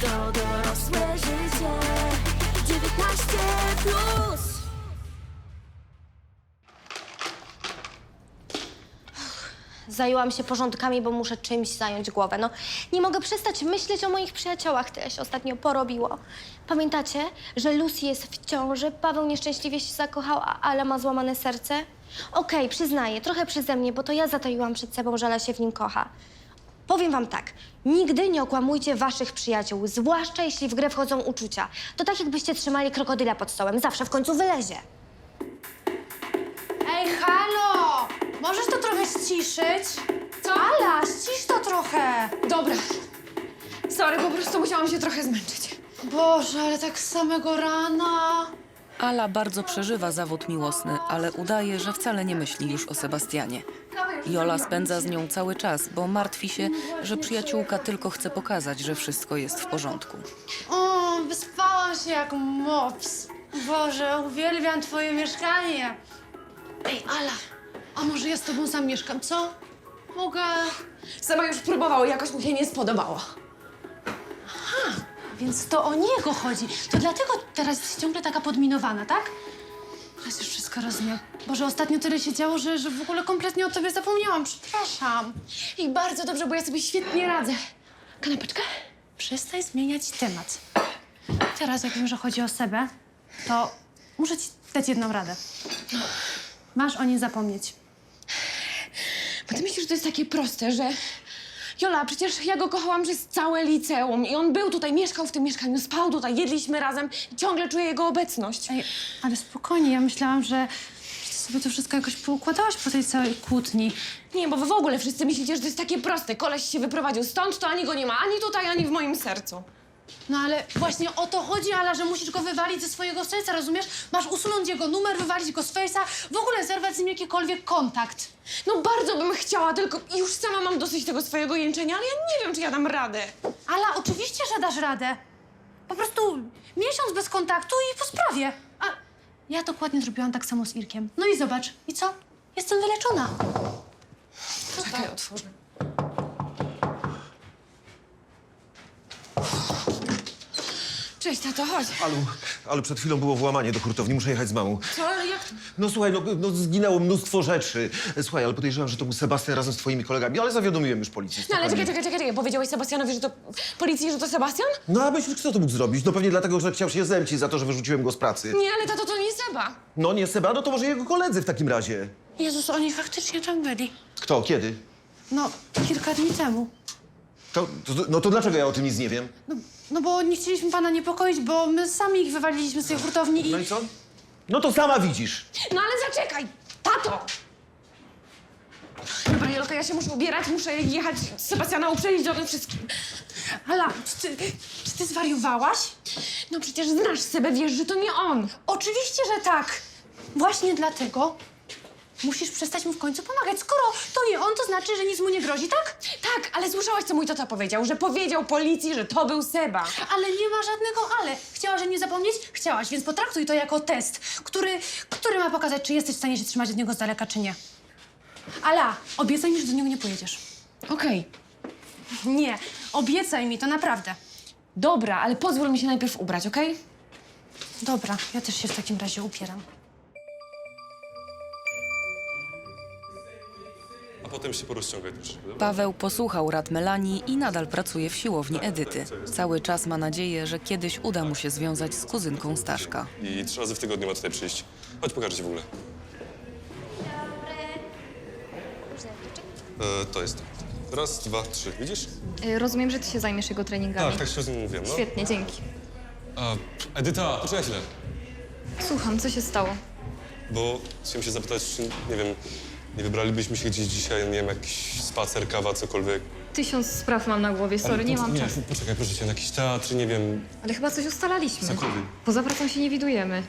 To dorosłe życie 19 plus Zajęłam się porządkami, bo muszę czymś zająć głowę. No, nie mogę przestać myśleć o moich przyjaciołach, tyle się ostatnio porobiło. Pamiętacie, że Lucy jest w ciąży, Paweł nieszczęśliwie się zakochał, a ale ma złamane serce? Okej, przyznaję, trochę przeze mnie, bo to ja zataiłam przed sobą, że Ala się w nim kocha. Powiem wam tak, nigdy nie okłamujcie waszych przyjaciół, zwłaszcza jeśli w grę wchodzą uczucia. To tak jakbyście trzymali krokodyla pod stołem, zawsze w końcu wylezie. Ej, halo! Możesz to trochę ściszyć? Co? Ala, ścisz to trochę! Dobra. Sorry, po prostu musiałam się trochę zmęczyć. Boże, ale tak z samego rana. Ala bardzo przeżywa zawód miłosny, ale udaje, że wcale nie myśli już o Sebastianie. Jola spędza z nią cały czas, bo martwi się, że przyjaciółka tylko chce pokazać, że wszystko jest w porządku. O, wyspałam się jak mops. Boże, uwielbiam twoje mieszkanie. Ej, Ala, a może ja z tobą sam mieszkam, co? Mogę... Seba już próbował i jakoś mu się nie spodobało. Więc to o niego chodzi. To dlatego teraz jest ciągle taka podminowana, tak? Teraz już wszystko rozumiem. Boże, ostatnio tyle się działo, że, że w ogóle kompletnie o tobie zapomniałam. Przepraszam. I bardzo dobrze, bo ja sobie świetnie radzę. Kanapeczkę? Przestań zmieniać temat. Teraz, jak wiem, że chodzi o Sebę, to muszę ci dać jedną radę. Masz o nim zapomnieć. Bo ty myślisz, że to jest takie proste, że... Jola, przecież ja go kochałam przez całe liceum i on był tutaj, mieszkał w tym mieszkaniu, spał tutaj, jedliśmy razem i ciągle czuję jego obecność. Ej, ale spokojnie, ja myślałam, że że ty sobie to wszystko jakoś poukładałaś po tej całej kłótni. Nie, bo wy w ogóle wszyscy myślicie, że to jest takie proste. Koleś się wyprowadził stąd, to ani go nie ma, ani tutaj, ani w moim sercu. No ale właśnie o to chodzi, Ala, że musisz go wywalić ze swojego serca, rozumiesz? Masz usunąć jego numer, wywalić go z fejsa, w ogóle zerwać z nim jakikolwiek kontakt. No bardzo bym chciała, tylko już sama mam dosyć tego swojego jęczenia, ale ja nie wiem, czy ja dam radę. Ala, oczywiście, że dasz radę. Po prostu miesiąc bez kontaktu i po sprawie. A ja dokładnie zrobiłam tak samo z Irkiem. No i zobacz, i co? Jestem wyleczona. Czekaj, otworzę. Cześć, tato, chodź. Alu, ale przed chwilą było włamanie do hurtowni, muszę jechać z mamą. Co, ale jak? No słuchaj, no, no zginęło mnóstwo rzeczy. Słuchaj, ale podejrzewam, że to był Sebastian razem z twoimi kolegami, ale zawiadomiłem już policję. No ale czekaj, czekaj, czekaj, czekaj. Powiedziałeś Sebastianowi, że to... Policji, że to Sebastian? No a myślisz, kto to mógł zrobić? No pewnie dlatego, że chciał się zemścić za to, że wyrzuciłem go z pracy. Nie, ale tato, to nie Seba. No nie Seba, no to może jego koledzy w takim razie. Jezus, oni faktycznie tam byli. Kto, kiedy? No, kilka dni temu. To, to, no to dlaczego ja o tym nic nie wiem? No, no bo nie chcieliśmy pana niepokoić, bo my sami ich wywaliliśmy z tej hurtowni i... No i co? No to sama widzisz. No ale zaczekaj, tato! Dobra, Jolka, ja się muszę ubierać, muszę jechać Sebastiana uprzedzić o tym wszystkim. Ala, czy ty, czy ty zwariowałaś? No przecież znasz Sebę, wiesz, że to nie on. Oczywiście, że tak. Właśnie dlatego musisz przestać mu w końcu pomagać. Skoro to nie on, to znaczy, że nic mu nie grozi, tak? Tak, ale słyszałaś, co mój tata powiedział, że powiedział policji, że to był Seba. Ale nie ma żadnego ale. Chciałaś o nim zapomnieć? Chciałaś, więc potraktuj to jako test, który, który ma pokazać, czy jesteś w stanie się trzymać od niego z daleka, czy nie. Ala, obiecaj mi, że do niego nie pojedziesz. Okej, Nie, obiecaj mi, to naprawdę. dobra, ale pozwól mi się najpierw ubrać, okej? Dobra, ja też się w takim razie upieram. A potem się porozciągaj też. Dobra? Paweł posłuchał rad Melanii i nadal pracuje w siłowni Edyty. Cały czas ma nadzieję, że kiedyś uda mu się związać z kuzynką Staszka. I trzy razy w tygodniu ma tutaj przyjść. Chodź, pokażę ci w ogóle. E, to jest. Raz, dwa, trzy. Widzisz? Y, Rozumiem, że ty się zajmiesz jego treningami. Tak, tak się z nim mówiłem, no. Świetnie, dzięki. A, Edyta, poczekaj chwilę. Słucham, co się stało? Bo chciałem się zapytać, czy, nie wiem, nie wybralibyśmy się gdzieś dzisiaj, nie wiem, jakiś spacer, kawa, cokolwiek. tysiąc spraw mam na głowie, sorry, nie mam nie, czasu. Poczekaj, proszę cię, na jakiś teatr, nie wiem, Ale chyba coś ustalaliśmy. Cokolwiek. Poza pracą się nie widujemy.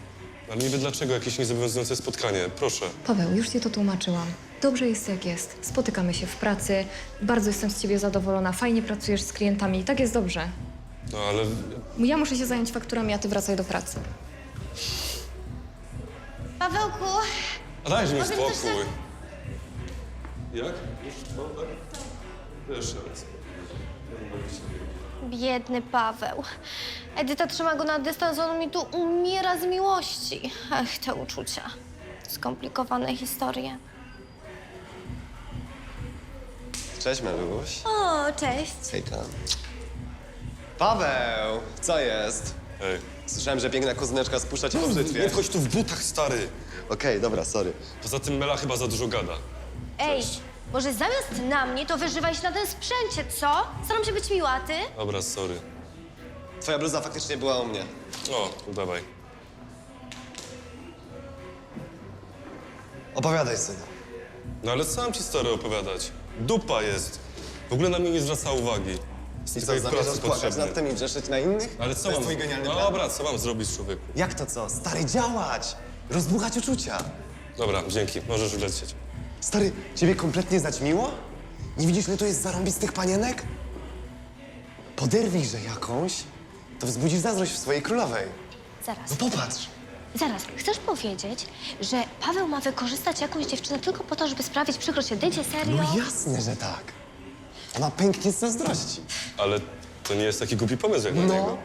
ale wiem dlaczego, jakieś niezobowiązujące spotkanie, proszę. Paweł, już ci to tłumaczyłam. Dobrze jest jak jest. Spotykamy się w pracy. Bardzo jestem z ciebie zadowolona. Fajnie pracujesz z klientami. Tak jest dobrze. No ale Ja muszę się zająć fakturami, a ty wracaj do pracy. Pawełku, A dajże mi Może spokój. Jak? Już tak? Jeszcze raz. biedny Paweł. Edyta trzyma go na dystans, on mi tu umiera z miłości. Ach, te uczucia. Skomplikowane historie. Cześć, Meluś. O, cześć. Hejka. Paweł! Co jest? Ej, Słyszałem, że piękna kuzyneczka spuszcza cię po nie brzytwie. wchodź tu w butach, stary. Okej, dobra, sorry. Poza tym Mela chyba za dużo gada. Ej, Cześć. może zamiast na mnie, to wyżywaj się na tym sprzęcie, co? Staram się być miła, a ty? Dobra, sorry. Twoja bluza faktycznie była u mnie. O, dawaj. Opowiadaj, synu. No ale co mam ci stary opowiadać? Dupa jest. W ogóle na mnie nie zwraca uwagi. Jest I tylko co, jej zamierzasz płakać potrzebny. nad tym i grzeszyć na innych? Ale co to jest mam... twój genialny no plan? dobra, co mam zrobić, człowieku? Jak to co? Stary, działać! Rozbuchać uczucia. Dobra, dzięki, możesz już lecieć. Stary, ciebie kompletnie znać miło? Nie widzisz, ile tu jest zarąbistych panienek? Poderwij, że jakąś, to wzbudzisz zazdrość w swojej królowej. Zaraz, No popatrz. zaraz. Chcesz powiedzieć, że Paweł ma wykorzystać jakąś dziewczynę tylko po to, żeby sprawić przykrość Edycie? Serio? No jasne, że tak. Ona pęknie z zazdrości. Ale to nie jest taki głupi pomysł jak na No. niego.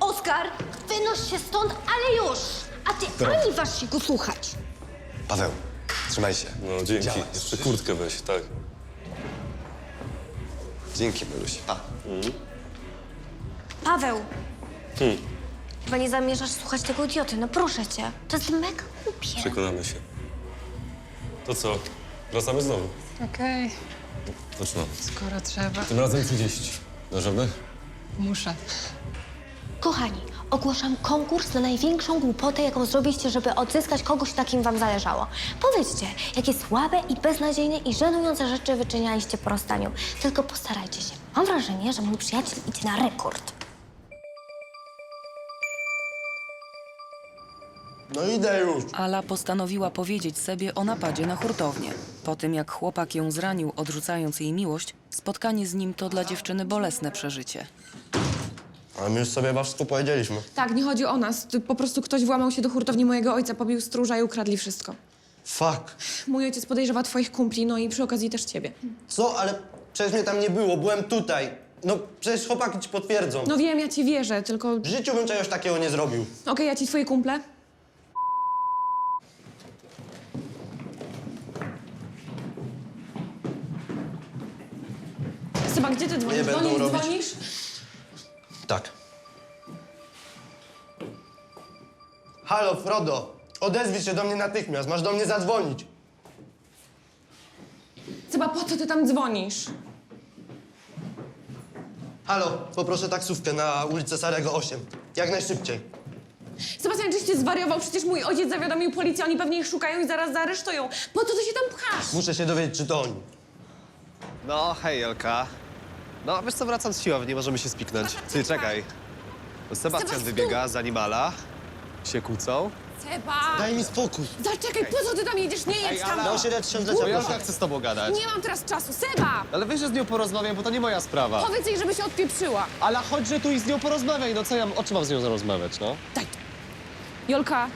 Oskar, wynoś się stąd, ale już! A ty ani waż się go słuchać. Paweł, trzymaj się. No dzięki. Jeszcze kurtkę weź, tak. Dzięki, Meluś. Pa. Paweł, Hmm, chyba nie zamierzasz słuchać tego idioty, no proszę cię. To jest mega głupie. przekonamy się. To co? Wracamy znowu. Okej, Zaczynamy. skoro trzeba. Tym razem 30. Dasz radę? Muszę. Kochani, ogłaszam konkurs na największą głupotę, jaką zrobiliście, żeby odzyskać kogoś, takim wam zależało. Powiedzcie, jakie słabe i beznadziejne i żenujące rzeczy wyczynialiście po rozstaniu. Tylko postarajcie się. Mam wrażenie, że mój przyjaciel idzie na rekord. No idę już. Ala postanowiła powiedzieć sobie o napadzie na hurtownię. Po tym, jak chłopak ją zranił, odrzucając jej miłość, spotkanie z nim to dla dziewczyny bolesne przeżycie. Ale my już sobie was powiedzieliśmy. Tak, nie chodzi o nas. Ty- Po prostu ktoś włamał się do hurtowni mojego ojca, pobił stróża i ukradli wszystko. Fuck. Mój ojciec podejrzewa twoich kumpli, no i przy okazji też ciebie. Co? Ale przecież mnie tam nie było, byłem tutaj. No przecież chłopaki ci potwierdzą. No wiem, ja ci wierzę, tylko... Okej, W życiu bym czegoś takiego nie zrobił. ja ci twoje kumple? Seba, gdzie ty dzwonisz? Nie będą robić. dzwonisz? Tak. Halo, Frodo. Odezwij się do mnie natychmiast. Masz do mnie zadzwonić. Seba, po co ty tam dzwonisz? Halo, poproszę taksówkę na ulicę Sarego 8. Jak najszybciej. Sebastian, czyś ty zwariował? Przecież mój ojciec zawiadomił policję, oni pewnie ich szukają i zaraz zaaresztują. Po co ty się tam pchasz? Muszę się dowiedzieć, czy to oni. No, hej, Jelka. No, wiesz co, wracam z siłowni, możemy się spiknąć. Ty, czekaj. Sebastian Sebastian! wybiega z Animala. Się kłócą. Seba! Daj mi spokój. Zaczekaj, po co ty tam jedziesz? Nie jedź tam! Do tysiąclecia, Bo proszę. Jelka chce z tobą gadać. Nie mam teraz czasu. Seba! Ale wiesz, że z nią porozmawiam, bo to nie moja sprawa. Powiedz jej, żeby się odpieprzyła. Ale chodź, że tu i z nią porozmawiaj. No co ja, o czym mam z nią rozmawiać, no? Daj to. Jolka,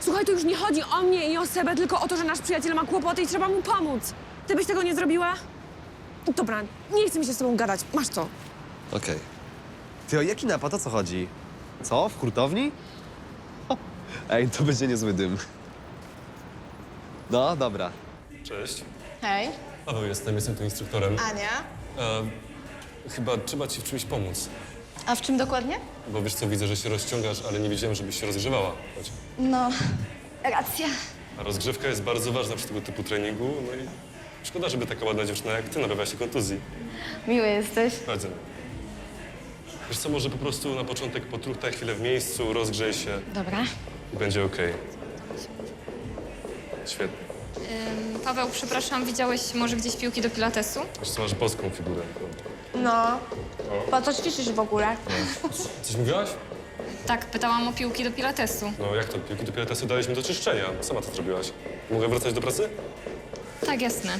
słuchaj, to już nie chodzi o mnie i o Sebę, tylko o to, że nasz przyjaciel ma kłopoty i trzeba mu pomóc. Ty byś tego nie zrobiła? Dobra, nie chcę mi się z tobą gadać. Masz to. Okej. Ty, o jaki napad? O co chodzi? Co? W hurtowni? O, Ej, to będzie niezły dym. No, dobra. Cześć. Hej, Paweł jestem, jestem tu instruktorem. Ania. E, chyba trzeba ci w czymś pomóc. A w czym dokładnie? Bo wiesz co, widzę, że się rozciągasz, ale nie wiedziałem, żebyś się rozgrzewała. Chodź. No, racja. A rozgrzewka jest bardzo ważna przy tego typu treningu, no i szkoda, żeby taka ładna dziewczyna jak ty nabawiała się kontuzji. Miły jesteś. Bardzo. Wiesz co, może po prostu na początek potruchtaj chwilę w miejscu, rozgrzej się Dobra. i będzie okej. Świetnie. Paweł, przepraszam, widziałeś może gdzieś piłki do pilatesu? Jeszcze masz boską figurę. No. Po co ćwiczysz w ogóle? Coś mówiłaś? Tak, pytałam o piłki do pilatesu. No jak to? Piłki do pilatesu daliśmy do czyszczenia. Sama to zrobiłaś. Mogę wracać do pracy? Tak, jasne.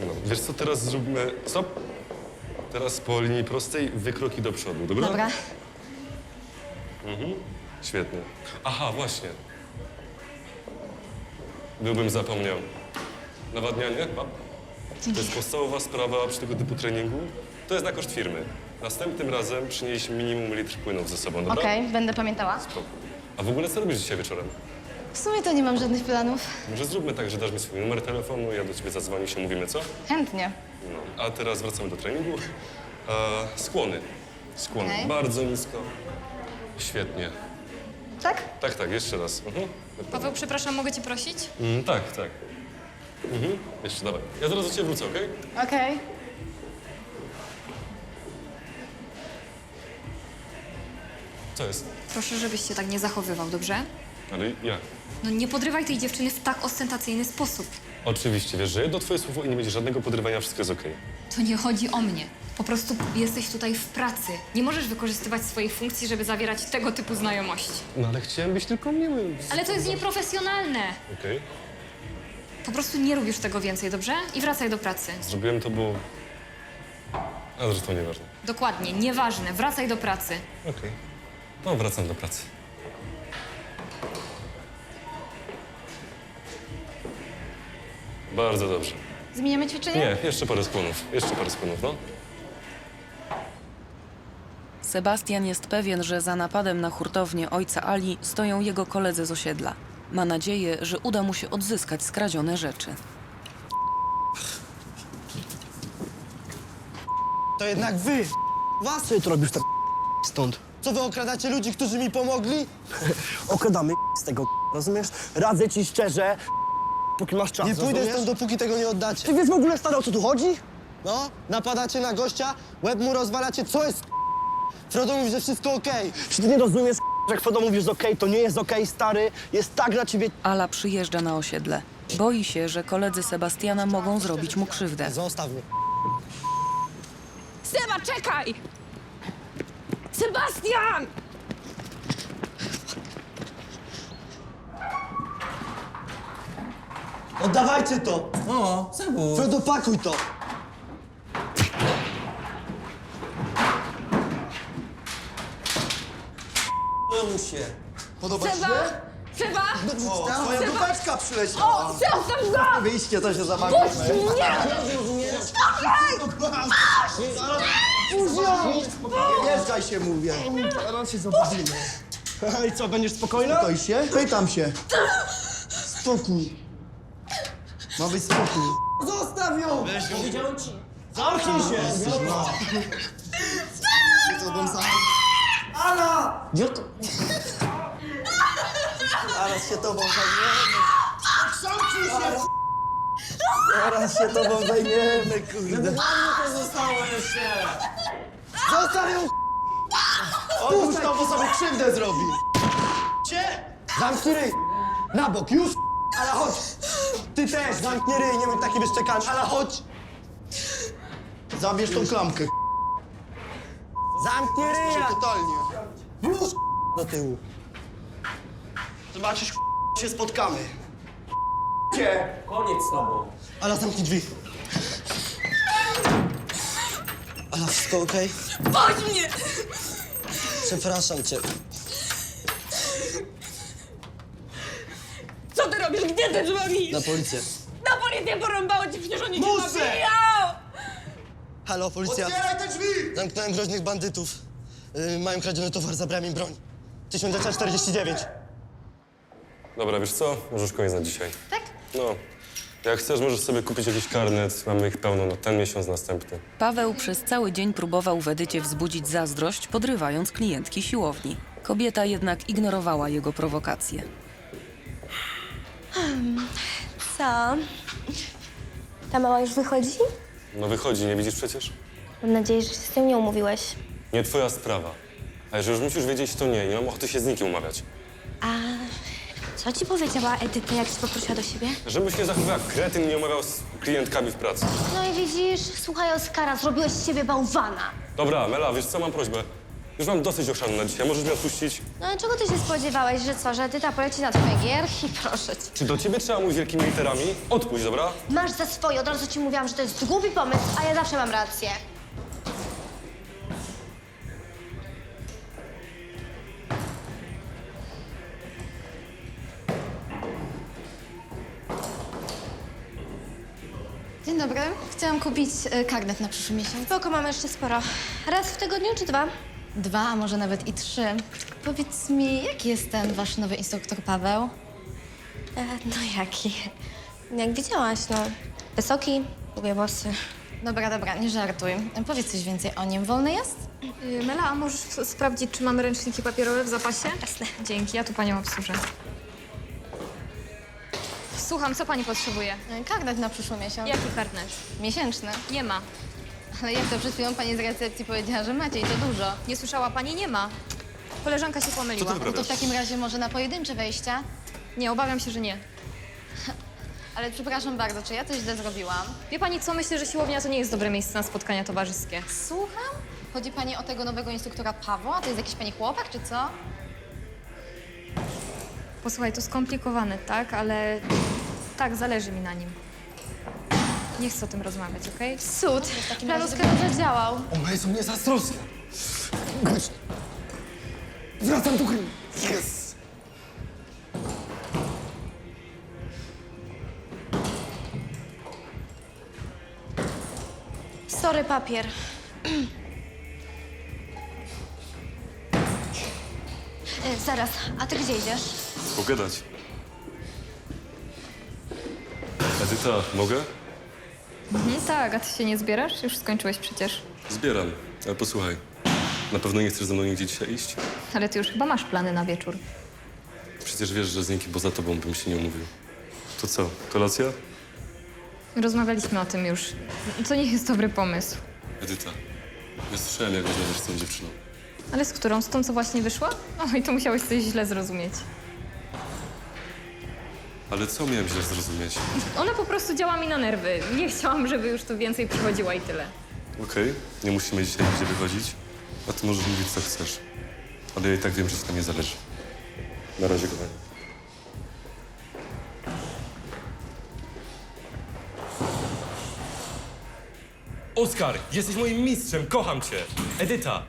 No. Wiesz co, teraz zróbmy... Stop! Teraz po linii prostej wykroki do przodu, dobra? Dobra. Świetnie. Aha, właśnie. Byłbym zapomniał. Nawadnianie? Pa. To jest podstawowa sprawa przy tego typu treningu. To jest na koszt firmy. Następnym razem przynieś minimum litr płynów ze sobą, dobra? Okej, będę pamiętała. A w ogóle co robisz dzisiaj wieczorem? W sumie to nie mam żadnych planów. Może zróbmy tak, że dasz mi swój numer telefonu, ja do ciebie zadzwonię się, mówimy co? Chętnie. No. A teraz wracamy do treningu. E, skłony. Skłony. Okej. Bardzo nisko. Świetnie. Tak? Tak, tak, jeszcze raz. Mhm. Paweł, przepraszam, mogę cię prosić? Mm, tak, tak. Mhm. Jeszcze dawaj. Ja zaraz do ciebie wrócę, okej? Okej. Co jest? Proszę, żebyś się tak nie zachowywał, dobrze? Ale jak? No nie podrywaj tej dziewczyny w tak ostentacyjny sposób. Oczywiście, wiesz, że jedno twoje słowo i nie będzie żadnego podrywania, wszystko jest okej. To nie chodzi o mnie. Po prostu jesteś tutaj w pracy. Nie możesz wykorzystywać swojej funkcji, żeby zawierać tego typu znajomości. No ale chciałem być tylko miły. Ale to jest nieprofesjonalne. Okej. Po prostu nie rób już tego więcej, dobrze? I wracaj do pracy. Zrobiłem to, bo... A zresztą nieważne. Dokładnie, nieważne. Wracaj do pracy. Okej. No, wracam do pracy. Bardzo dobrze. Zmieniamy ćwiczenie? Nie, jeszcze parę skłonów. Jeszcze parę skłonów, no. Sebastian jest pewien, że za napadem na hurtownię ojca Ali stoją jego koledzy z osiedla. Ma nadzieję, że uda mu się odzyskać skradzione rzeczy. To jednak wy! Was! Ty robisz tak stąd? Co wy okradacie ludzi, którzy mi pomogli? Okradamy z tego, rozumiesz? Radzę ci szczerze, póki masz czas, Nie pójdę rozumiesz? stąd, dopóki tego nie oddacie. Ty wiesz w ogóle, stary, o co tu chodzi? No, napadacie na gościa, łeb mu rozwalacie, co jest Frodo mówi, że wszystko okej. Czy ty nie rozumiesz, że jak Frodo mówisz, że okej, to nie jest okej, stary? Jest tak dla ciebie... Ala przyjeżdża na osiedle. Boi się, że koledzy Sebastiana mogą zrobić mu krzywdę. Zostaw mnie. Seba, czekaj! Sebastian! Oddawajcie to! O, Sebu. Frodo, pakuj to! mu się. Podoba ci Seba! się? Seba! O, twoja dupeczka przyleciała. O, zostaw go! Wyjście, to się zabawimy. Nie wjeżdżaj się, mówię. Zaraz się zobaczymy. I co, będziesz spokojna? Spokój się? Pytam się. Spokój. Ma być spokój. Zostaw ją! Zamknij się! To bym sam... Ala! Gdzie to? Zaraz się tobą zajmiemy. Zamknij się! Zaraz się tobą zajmiemy, kurde. to zostało jeszcze! Zostaw ją! Puść to, bo sobie krzywdę zrobi. Cie! Zamknij ryj! Na bok, już! Ale chodź! Ty też, zamknij ryj, nie bądź taki wyszczekany, ale chodź! Zabierz tą klamkę. Zamknij ryja! Totalnie. Już do tyłu. Zobaczysz, się spotkamy. Cie! Koniec z tobą. Ala, zamknij drzwi. Ala, wszystko okej? Chodź mnie! Przepraszam cię. Robisz? Gdzie ty dzwonisz? Na policję. Na policję porąbało ci, przecież oni cię Muszę! zabiją! Halo, policja. Otwieraj te drzwi! Zamknąłem groźnych bandytów. Yy, mają kradziony towar, zabrałem im broń. 1949. Dobra, wiesz co? Możesz koniec na dzisiaj. Tak? No. Jak chcesz, możesz sobie kupić jakiś karnet. Mamy ich pełno na ten miesiąc, następny. Paweł przez cały dzień próbował w Edycie wzbudzić zazdrość, podrywając klientki siłowni. Kobieta jednak ignorowała jego prowokacje. Co? Ta mała już wychodzi? No wychodzi, nie widzisz przecież? Mam nadzieję, że się z tym nie umówiłeś. Nie twoja sprawa. A jeżeli już musisz wiedzieć, to nie. Nie mam ochoty się z nikim umawiać. A Co ci powiedziała Edyta, jak cię poprosiła do siebie? Żebyś nie zachowywał jak kretyn i nie umawiał z klientkami w pracy. No i widzisz, słuchaj Oskara, zrobiłeś z siebie bałwana. Dobra, Mela, wiesz co, mam prośbę. Już mam dosyć ochrzanu na dzisiaj, możesz mnie odpuścić? No i czego ty się spodziewałeś, że co, że Edyta poleci na twoje gierki? Proszę cię. Czy do ciebie trzeba mówić wielkimi literami? Odpuść, dobra? Masz za swoje, od razu ci mówiłam, że to jest głupi pomysł, a ja zawsze mam rację. Dzień dobry. Chciałam kupić e, karnet na przyszły miesiąc. Spoko, mamy jeszcze sporo. Raz w tygodniu czy dwa? Dwa, a może nawet i trzy. Powiedz mi, jaki jest ten wasz nowy instruktor Paweł? E, no jaki? Jak widziałaś, no. Wysoki, długie włosy. Dobra, dobra, nie żartuj. Powiedz coś więcej o nim. Wolny jest? Yy, Mela, a możesz s- sprawdzić, czy mamy ręczniki papierowe w zapasie? Jasne. Dzięki, ja tu panią obsłużę. Słucham, co pani potrzebuje? Karnet na przyszły miesiąc. Jaki karnet? Miesięczny. Nie ma. Ale jak to przed chwilą pani z recepcji powiedziała, że macie i to dużo. Nie słyszała pani? Nie ma. Koleżanka się pomyliła. No to w takim razie może na pojedyncze wejścia? Nie, obawiam się, że nie. Ale przepraszam bardzo, czy ja coś źle zrobiłam? Wie pani co? Myślę, że siłownia to nie jest dobre miejsce na spotkania towarzyskie. Słucham? Chodzi pani o tego nowego instruktora Pawła? To jest jakiś pani chłopak, czy co? Posłuchaj, to skomplikowane, tak? Ale tak, zależy mi na nim. Nie chcę o tym rozmawiać, okej? Cud. Plan Oskara zadziałał. Ona jest o mnie zazdrosna. Gość. Wracam do gry. Yes! Sorry, papier. E, zaraz, a ty gdzie idziesz? Pogadać. Edyta, mogę? Mhm, tak, a ty się nie zbierasz? Już skończyłeś przecież. Zbieram. Ale posłuchaj, na pewno nie chcesz ze mną nigdzie dzisiaj iść? Ale ty już chyba masz plany na wieczór. Przecież wiesz, że z nikim poza tobą bym się nie umówił. To co, kolacja? Rozmawialiśmy o tym już. To nie jest dobry pomysł. Edyta, ja słyszałem, jak rozmawiasz z tą dziewczyną. Ale z którą? Z tą, co właśnie wyszła? Oj, to musiałeś coś źle zrozumieć. Ale co miałem źle zrozumieć? Ona po prostu działa mi na nerwy. Nie chciałam, żeby już tu więcej przychodziła i tyle. Okej, nie musimy dzisiaj nigdzie wychodzić, a ty możesz mówić, co chcesz. Ale ja i tak wiem, że na mnie zależy. Na razie, kochani. Oskar, jesteś moim mistrzem, kocham cię. Edyta,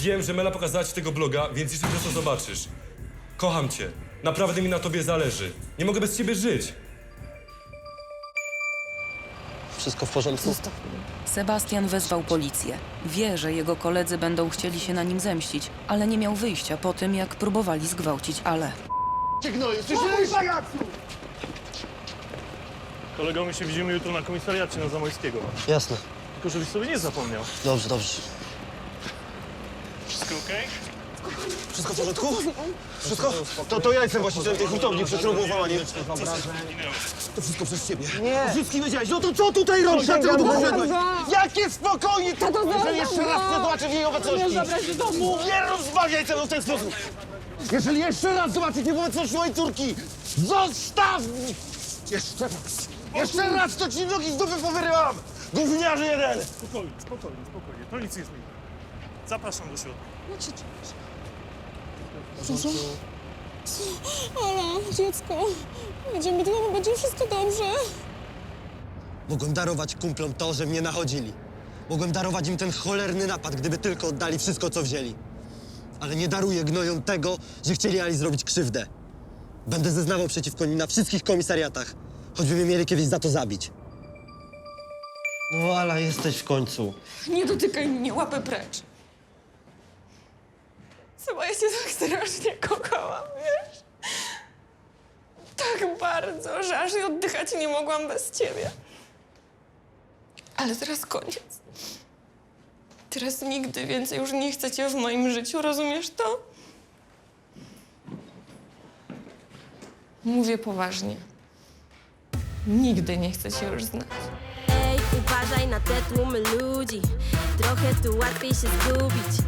wiem, że Mela pokazała ci tego bloga, więc jeszcze to zobaczysz. Kocham cię. Naprawdę mi na tobie zależy. Nie mogę bez ciebie żyć. Wszystko w porządku? Sebastian wezwał policję. Wie, że jego koledzy będą chcieli się na nim zemścić, ale nie miał wyjścia po tym, jak próbowali zgwałcić Ale. Ty gnoju, słyszałeś? Kolego, my się widzimy jutro na komisariacie na Zamojskiego. Jasne. Tylko żebyś sobie nie zapomniał. Dobrze, dobrze. Wszystko okej? Wszystko w porządku? Wszystko? To, to ja jestem właścicielem tej hurtowni, przed którą było włamanie. To wszystko przez ciebie. Nie. O wszystkim wiedziałeś. No to co tutaj robisz? Dlaczego tu poszedłeś? Jakie spokojnie! Jeżeli jeszcze raz nie zobaczę w jej obecności. Nie rozmawiaj ze mną w ten sposób. Jeżeli jeszcze raz zobaczysz w obecności mojej córki, zostaw! Jeszcze raz. Jeszcze raz to ci nogi z dupy powyrywam! Gówniarze jeden! Spokojnie, spokojnie, spokojnie. To nic nie zmieni. Zapraszam do środka. Ola, dziecko, idziemy do domu, będzie wszystko dobrze. Mogłem darować kumplom to, że mnie nachodzili. Mogłem darować im ten cholerny napad, gdyby tylko oddali wszystko, co wzięli. Ale nie daruję gnojom tego, że chcieli Ali zrobić krzywdę. Będę zeznawał przeciwko nim na wszystkich komisariatach, choćby mnie mieli kiedyś za to zabić. No, Ala, jesteś w końcu. Nie dotykaj mnie, łapę precz. Sama ja cię tak strasznie kochałam, wiesz? Tak bardzo, że aż i oddychać nie mogłam bez ciebie. Ale teraz koniec. Teraz nigdy więcej już nie chcę cię w moim życiu, rozumiesz to? Mówię poważnie. Nigdy nie chcę cię już znać. Ej, uważaj na te tłumy ludzi Trochę tu łatwiej się zgubić